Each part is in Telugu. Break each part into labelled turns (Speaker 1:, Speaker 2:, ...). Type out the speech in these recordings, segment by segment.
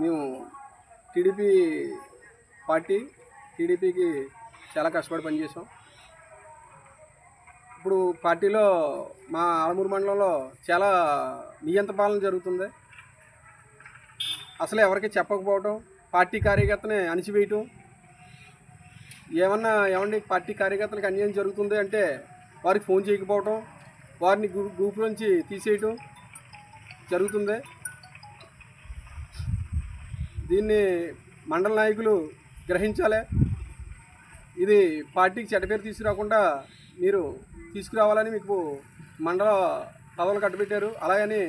Speaker 1: మేము టీడీపీ పార్టీ టీడీపీకి చాలా కష్టపడి పనిచేసాం ఇప్పుడు పార్టీలో మా ఆలమూరు మండలంలో చాలా నియంత పాలన జరుగుతుంది. అసలు ఎవరికి చెప్పకపోవటం పార్టీ కార్యకర్తని అణిచివేయటం ఏమన్నా ఏమండి పార్టీ కార్యకర్తలకు అన్యాయం జరుగుతుంది అంటే వారికి ఫోన్ చేయకపోవటం వారిని గ్రూప్ నుంచి తీసేయటం జరుగుతుంది. దీన్ని మండల నాయకులు గ్రహించాలి. ఇది పార్టీకి చెడ్డపేరు తీసుకురాకుండా మీరు తీసుకురావాలని మీకు మండల పదవులు కట్టబెట్టారు. అలాగని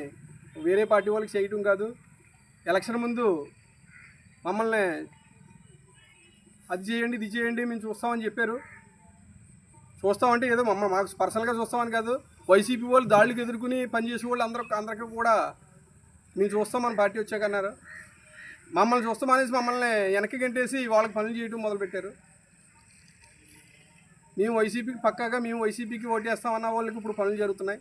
Speaker 1: వేరే పార్టీ వాళ్ళకి చేయటం కాదు. ఎలక్షన్ ముందు మమ్మల్ని అది చేయండి ఇది చేయండి మేము చూస్తామని చెప్పారు. చూస్తామంటే ఏదో మమ్మ మాకు పర్సనల్గా చూస్తామని కాదు. వైసీపీ వాళ్ళు దాడులకు ఎదుర్కొని పనిచేసే వాళ్ళు అందరూ అందరికీ కూడా మేము చూస్తాం మన పార్టీ వచ్చాకన్నారు. మమ్మల్ని చూస్తాం అనేసి మమ్మల్ని వెనక్కి గంటేసి వాళ్ళకి పనులు చేయడం మొదలుపెట్టారు. మేము వైసీపీకి పక్కాగా మేము వైసీపీకి ఓటేస్తామన్న వాళ్ళకి ఇప్పుడు పనులు జరుగుతున్నాయి.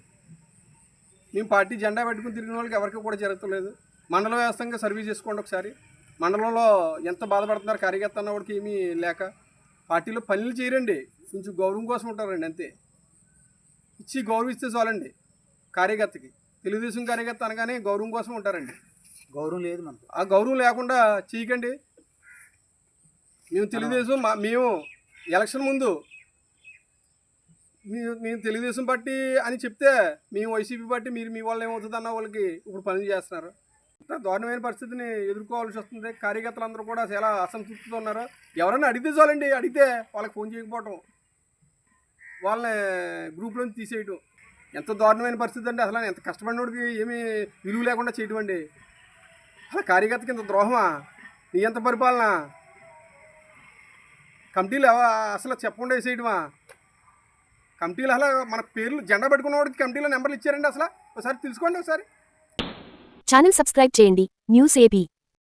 Speaker 1: మేము పార్టీ జెండా పెట్టుకుని తిరిగిన వాళ్ళకి ఎవరికి కూడా జరగట్లేదు. మండల వ్యవస్థంగా సర్వీస్ చేసుకోండి ఒకసారి. మండలంలో ఎంత బాధపడుతున్నారు కార్యకర్త అన్న వాడికి ఏమీ లేక పార్టీలో పనులు చేయరండి. కొంచెం గౌరవం కోసం ఉంటారండి అంతే. ఇచ్చి గౌరవిస్తే చాలండి. కార్యకర్తకి. తెలుగుదేశం కార్యకర్త అనగానే గౌరవం కోసం ఉంటారండి.
Speaker 2: గౌరవం లేదు మనకు.
Speaker 1: ఆ గౌరవం లేకుండా చీకండి. మేము తెలుగుదేశం మా- మేము ఎలక్షన్ ముందు మేము మేము తెలుగుదేశం పార్టీ అని చెప్తే మేము వైసీపీ పార్టీ మీరు మీ వాళ్ళు ఏమవుతుంది అన్న వాళ్ళకి ఇప్పుడు పనులు చేస్తున్నారు. దారుణమైన పరిస్థితిని ఎదుర్కోవాల్సి వస్తుంది. కార్యకర్తలు అందరూ కూడా చాలా అసంతృప్తితో ఉన్నారు. ఎవరైనా అడిగితే చాలండి అడిగితే వాళ్ళకి ఫోన్ చేయకపోవటం వాళ్ళని గ్రూప్లోంచి తీసేయటం. ఎంత దారుణమైన పరిస్థితి అండి అసలు ఎంత కష్టపడినోడికి ఏమీ విలువ లేకుండా చేయటం అండి. అసలు కార్యకర్తకి ఇంత ద్రోహమా? నీ ఎంత పరిపాలన? కమిటీలు అసలు చెప్పకుండా వేసేయడమా కమిటీలు అసలు మన పేర్లు జెండా పెట్టుకున్న వాడికి కమిటీలో నెంబర్లు ఇచ్చారండి అసలు. ఒకసారి తెలుసుకోండి ఒకసారి.
Speaker 3: ఛానల్ సబ్స్క్రైబ్ చేయండి. News AP